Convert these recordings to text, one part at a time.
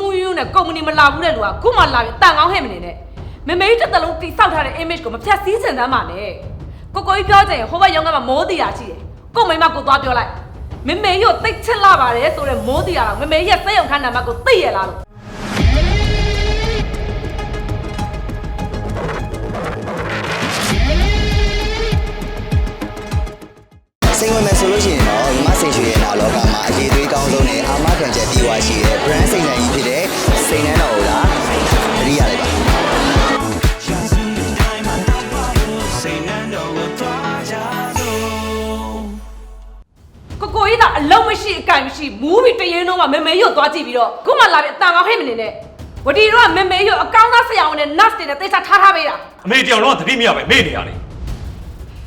မူးယွန်းနဲ့ကုမ္ပဏီမလာဘူးတဲ့လူကခုမှလာပြီးတန်ကောင်းဟဲ့မနေနဲ့မမေကြီးတစ်သလုံးတိဆောက်ထားတဲ့ image ကိုမဖြတ်စည်းစင်တမ်းပါနဲ့ကိုကိုကြီးပြောကြရင်ဟိုဘက်ရုံးကမှမိုးတီတာရှိတယ်ကိုမိမကိုသွားပြောလိုက်မမေကြီးကိုတိတ်ချစ်လာပါတယ်ဆိုတဲ့မိုးတီတာတော့မမေကြီးရဲ့စိတ်ယုံခန်းနံပါတ်ကိုသိရလားလို့ ရှိအကင်မရှိမူးပြီးတရင်တော့မှမမေကြီးကိုသွားကြည့်ပြီးတော့ခုမှလာပြီးအတန်ကောင်းဟဲ့မနေနဲ့ဝတီတော့ကမမေကြီးကိုအကောင်းသားဆရာဝန်နဲ့ nurse တွေနဲ့တေချာထားထားပေးတာအမေတယောက်လုံးကသတိမရပဲမေ့နေရလေ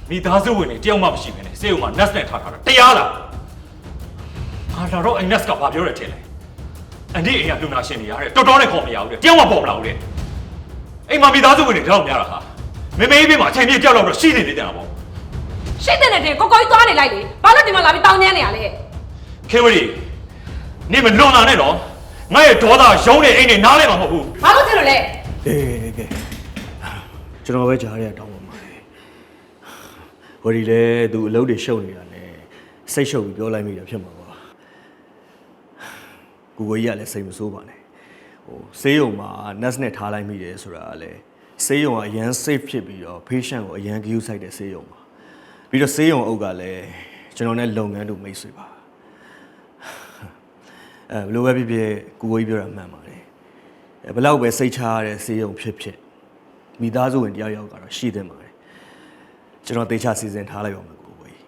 မိသားစုဝင်တွေတယောက်မှမရှိဘဲနဲ့စေုံမှာ nest နဲ့ထားထားတာတရားလားအာလာတော့အိမ် nest ကဘာပြောရထင်လဲအန်ဒီအိမ်ကလူနာရှင်နေရတယ်တော်တော်နဲ့ခေါ်မရဘူးလေတယောက်မှပေါ်မလာဘူးလေအိမ်မှာမိသားစုဝင်တွေတော့များတာဟာမေမေကြီးဘေးမှာအချိန်ပြည့်ကြောက်တော့ရှိနေသေးတယ်ပေါ့ရှိတဲ့နဲ့တင်ကိုကိုကြီးသွားနေလိုက်လေဘာလို့ဒီမှာလာပြီးတောင်းနေနေရလဲ ခေဝရီနေမလွန်လာနဲ့တော့ငါရဲ့ဒေါသရုံးနေအိမ်နေနားလဲမှာမဟုတ်ဘူးဘာလို့ထင်လို့လဲအေးကဲကျွန်တော်ပဲကြားရတောင်းပါမှာဝရီလဲသူအလုပ်တွေရှုပ်နေတာနဲ့စိတ်ရှုပ်ပြီးပြောလိုက်မိတာဖြစ်မှာပါကိုကိုကြီးကလည်းစိတ်မဆိုးပါနဲ့ဟိုဆေးရုံမှာ nurse နဲ့ထားလိုက်မိတယ်ဆိုတာကလည်းဆေးရုံကအရန် safe ဖြစ်ပြီးတော့ patient ကိုအရန် view ဆိုင်တဲ့ဆေးရုံပါပြီးတော့ဆေးရုံအုပ်ကလည်းကျွန်တော်နဲ့လုပ်ငန်းတို့မိတ်ဆွေပါ အဲဘယ်လိုပဲဖြစ်ဖြစ်ကိုကိုကြီးပြောတာမှန်ပါတယ်အဲဘယ်လောက်ပဲစိတ်ချရတဲ့ဆေးရုံဖြစ်ဖြစ်မိသားစုဝင်တယောက်ယောက်ကတော့ရှိသင့်ပါတယ်ကျွန်တော်တေချာစီစဉ်ထားလိုက်ပါမယ်ကိုကိုကြီး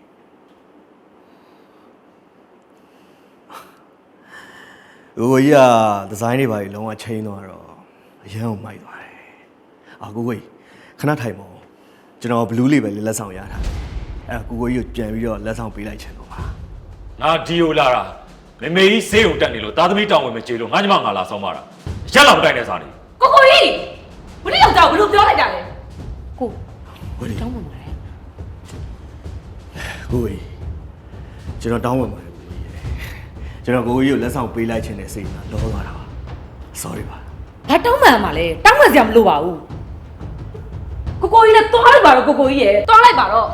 ကိုကိုကြီးကဒီဇိုင်းတွေပါကြီးလုံးဝချိန်သွားတော့အရန်ကိုမိုက်သွားတယ်အာကိုကိုကြီးခဏထိုင်ပါဦးကျွန်တော်ဘလူးလေးပဲလက်ဆောင်ရထားတယ်အဲကိုကိုကြီးကိုပြန်ပြီးတော့လက်ဆောင်ပေးလိုက်ချင်တော့ပါငါဒီယိုလာတာ မေမေကြီးစေးုံတက်နေလို့သားသမီးတောင်းဝင်မကြေလို့ငါညီမငါလာဆောင်ပါတာရက်လာမတိုင်နဲ့စားနေကိုကိုကြီးဘယ်လိုယောက်ျားဘယ်လိုပြောလိုက်တာလဲကိုဝရီတောင်းပါမလဲကိုကြီးကျွန်တော်တောင်းဝင်ပါတယ်ကိုကြီးရေကျွန်တော်ကိုကြီးကိုလက်ဆောင်ပေးလိုက်ခြင်းနဲ့စိတ်ကလောသွားတာပါ sorry ပါဘာတောင်းမှန်မှာလဲတောင်းမှန်စရာမလိုပါဘူးကိုကိုကြီးလည်းသွားလိုက်ပါတော့ကိုကိုကြီးရဲ့သွားလိုက်ပါတော့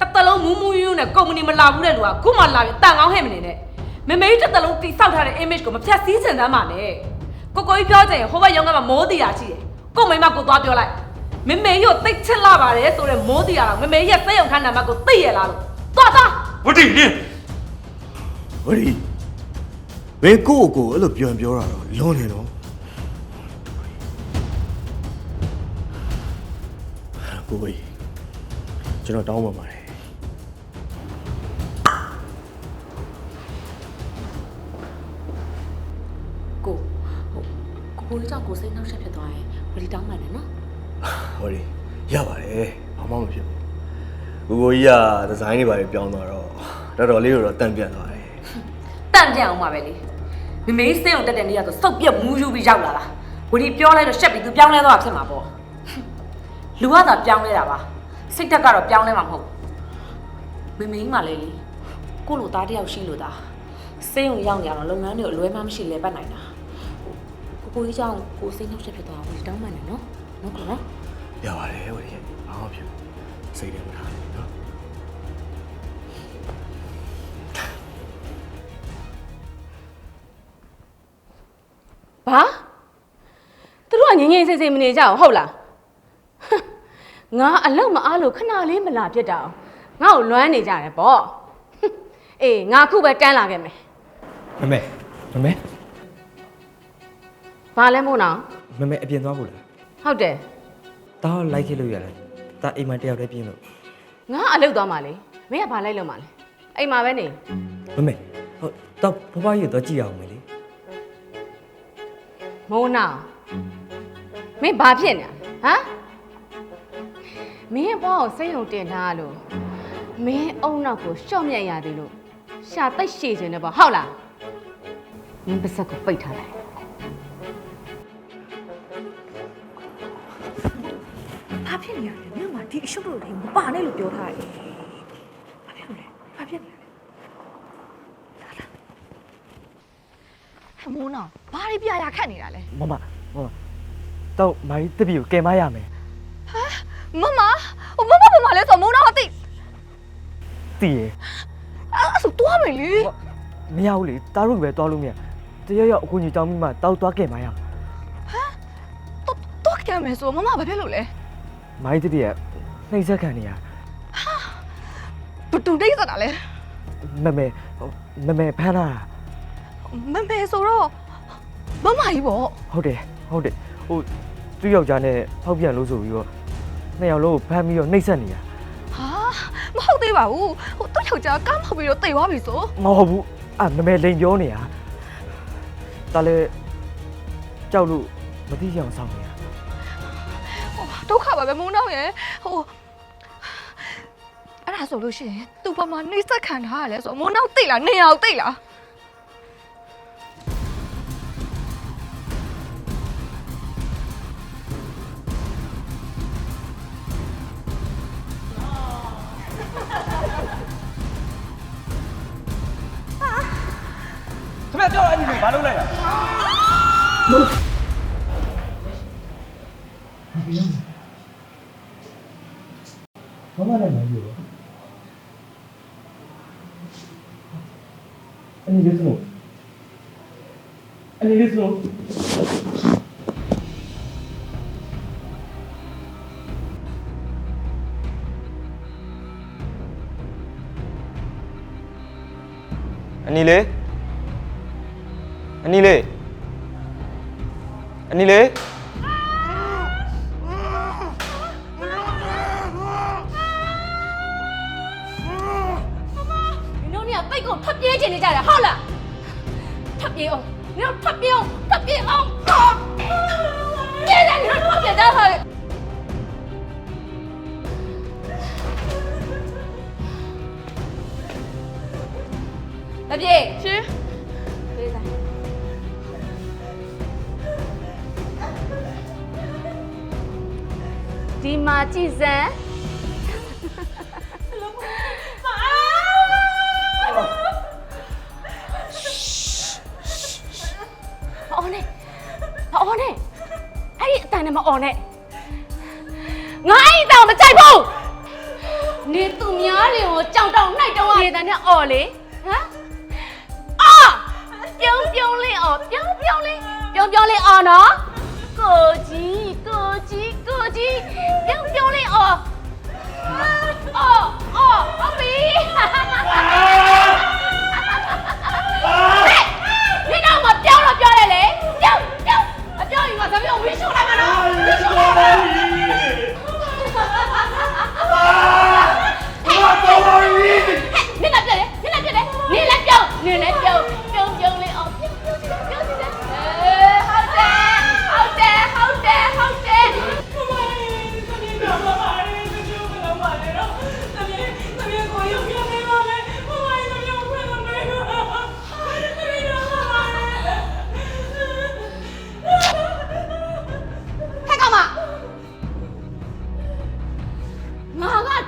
တစ်သလုံးမူးမူးယွန်းနဲ့ကုမ္ပဏီမလာဘူးတဲ့လူကခုမှလာပြီးတန်ကောင်းဟဲ့မနေနဲ့ မမေကြီးတစ်သလုံးတိဆောက်ထားတဲ့ image ကိုမဖြတ်စည်းစင်တမ်းပါနဲ့ကိုကိုကြီးပြောကြရင်ဟိုဘက်ရုံးကမှမိုးတီတာရှိတယ်ကိုမိမကိုသွားပြောလိုက်မမေကြီးကိုတိတ်ချစ်လာပါတယ်ဆိုတဲ့မိုးတီတာတော့မမေကြီးရဲ့စိတ်ယုံခန်းနံပါတ်ကိုသိရလားလို့သွားသွားဝတိနင်းဝရီဘယ်ကိုကိုအဲ့လိုပြောရင်ပြောတာတော့လွန်နေတော့ကိုကြီးကျွန်တော်တောင်းပါပါတယ် ကိုကိုကြောင့်ကိုစိတ်နှောက်ယှက်ဖြစ်သွားရင်ဝရီတောင်းမှန်တယ်နော်ဝရီရပါတယ်ဘာမှမဖြစ်ဘူးကိုကိုကြီးကဒီဇိုင်းတွေပါပြောင်းသွားတော့တော်တော်လေးတော့တန့်ပြတ်သွားတယ်တန့်ပြန်အောင်ပါပဲလေမမေကြီးစိတ်ယုံတက်တဲ့နေ့ကဆိုစုပ်ပြက်မူးယူပြီးရောက်လာတာဝဒီပြောလိုက်တော့ရှက်ပြီးသူပြောင်းလဲသွားတာဖြစ်မှာပေါ့လူကသာပြောင်းလဲတာပါစိတ်တက်ကတော့ပြောင်းလဲမှာမဟုတ်ဘူးမမေကြီးမှလည်းလေကိုလိုသားတယောက်ရှိလို့သားစိတ်ယုံရောက်နေရတော့လုပ်ငန်းတွေအလွဲမှမရှိလဲပတ်နိုင်တာဟို ကိုကိုကြီးကြောင့်ကိုစိတ်နှောက်ယှက်ဖြစ်သွားဝရီတောင်းမှန်တယ်နော်နော်ကောနော်ရပါတယ်ဝရီဘာမှမဖြစ်ဘူးစိတ်ထဲမှာထားတယ်နော်ဘာသူတို့ကငြိမ်ငြိမ်စိတ်စိတ်မနေကြအောင်ဟုတ်လားဟမ်ငါအလောက်မအားလို့ခဏလေးမလာပြစ်တာအောင်ငါ့ကိုလွမ်းနေကြတယ်ပေါ့ဟမ်အေးငါအခုပဲတန်းလာခဲ့မယ်မမေမမေ ဘာလဲမို့နောင်မမေအပြင်သွားဖို့လားဟုတ်တယ်တားလိုက်ခဲ့လို့ရတယ်တားအိမ်မတယောက်တည်းပြင်းလို့ငါအလောက်သွားမှာလေမင်းကဘာလိုက်လို့မှာလဲအိမ်မှာပဲနေမမေဟုတ်တော့ဘဘကြီးတော့ကြည့်ရအောင်မေလေမိုးနောင်မင်းဘာဖြစ်နေလဲဟမ်မင်းဘောကိုစိတ်ုံတင်ထားလို့မင်းအုံနောက်ကိုရှော့မြတ်ရသေးလို့ရှာတိတ်ရှည်ခြင်းနဲ့ပေါ့ဟုတ်လားမင်းပါစက်ကိုပိတ်ထားလိုက် ဘာဖြစ်နေရလဲမြို့မှာဒီအရှုပ်လို့တွေမပါနဲ့လို့ပြောထားတယ်ဘာဖြစ်လို့လဲဘာဖြစ်နေလဲလာလာဟဲ့မိုးနောင်ဘာတွေပြရာခတ်နေတာလဲမမမမတော့မိုင်းတပီကိုကယ်မရမယ်မမဟိုမမဘာမလဲဆိုမိုးနောင်အသိတည်ရအဲ့ဆိုတွားမယ်လေမရဘူးလေတားရုပ်ပဲတွားလို့မရတရရောက်အခုညီတောင်းပြီးမှတောက်သွားကယ်မရမှာတော့တော့ကြမယ်ဆိုမမဘာဖြစ်လို့လဲ မိုင်းတပီကနှိမ့်ဆက်ခံနေရဘတူတိတ်စတာလဲမမဲမမဲဖမ်းလာတာမမေဆိုတော့မမကြီးပေါ့ဟုတ်တယ်ဟုတ်တယ်ဟိုသူ့ယောက်ျားနဲ့ဖောက်ပြန်လို့ဆိုပြီးတော့နှစ်ယောက်လုံးကိုဖမ်းပြီးတော့နှိမ့်ဆက်နေရဟာမဟုတ်သေးပါဘူးဟိုတော့ယောက်ျားကားမောက်ပြီးတော့တိတ်သွားပြီဆိုမဟုတ်ဘူးအမမဲလိန်ပြောနေရဒါလည်းကြောက်လို့မသိရအောင်စောင့်နေရဟို ဒုက္ခပါပဲမိုးနောင်ရဲ့ဟိုအဲ့ဒါဆိုလို့ရှိရင်သူ့ဘာမှနှိမ့်ဆက်ခံထားရလဲဆိုမိုးနောင်တိတ်လားနေအောင်တိတ်လားခင်ဗျပြောအဲ့ဒီကိုဘာလုပ်လိုက်လဲဘာမှလည်းမပြောဘူး အဲ့ဒီလေးစလို့အဲ့ဒီလေးစလို့အ ချင်နေကြတယ်ဟုတ်လားထပ်ပြေးအောင်နင်တို့ထပ်ပြေးအောင်ထပ်ပြေးအောင်ပြေးတယ်နင်တို့ထပ်ပြေးကြတယ်တပြေးရှင်ပြေးတယ်ဒီမှာကြည်စမ်းမ အော်နဲ့အဲ့ဒီအတန်နဲ့မအော်နဲ့ငါအဲ့ဒီအတန်ကိုမကြိုက်ဘူးနေသူများတွေကိုကြောက်တောင်နှိုက်တော့နေတန်နဲ့အော်လေဟမ်အော်ပြုံးပြုံးလေးအော်ပြုံးပြုံးလေးပြုံးပြုံးလေးအော်နော်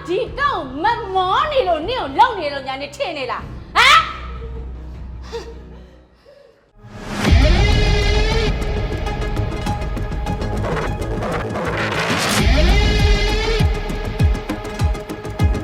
ဒီတော့မမောနေလို့နင့်ကိုလုံနေလို့ညာနေထင်နေလားဟမ်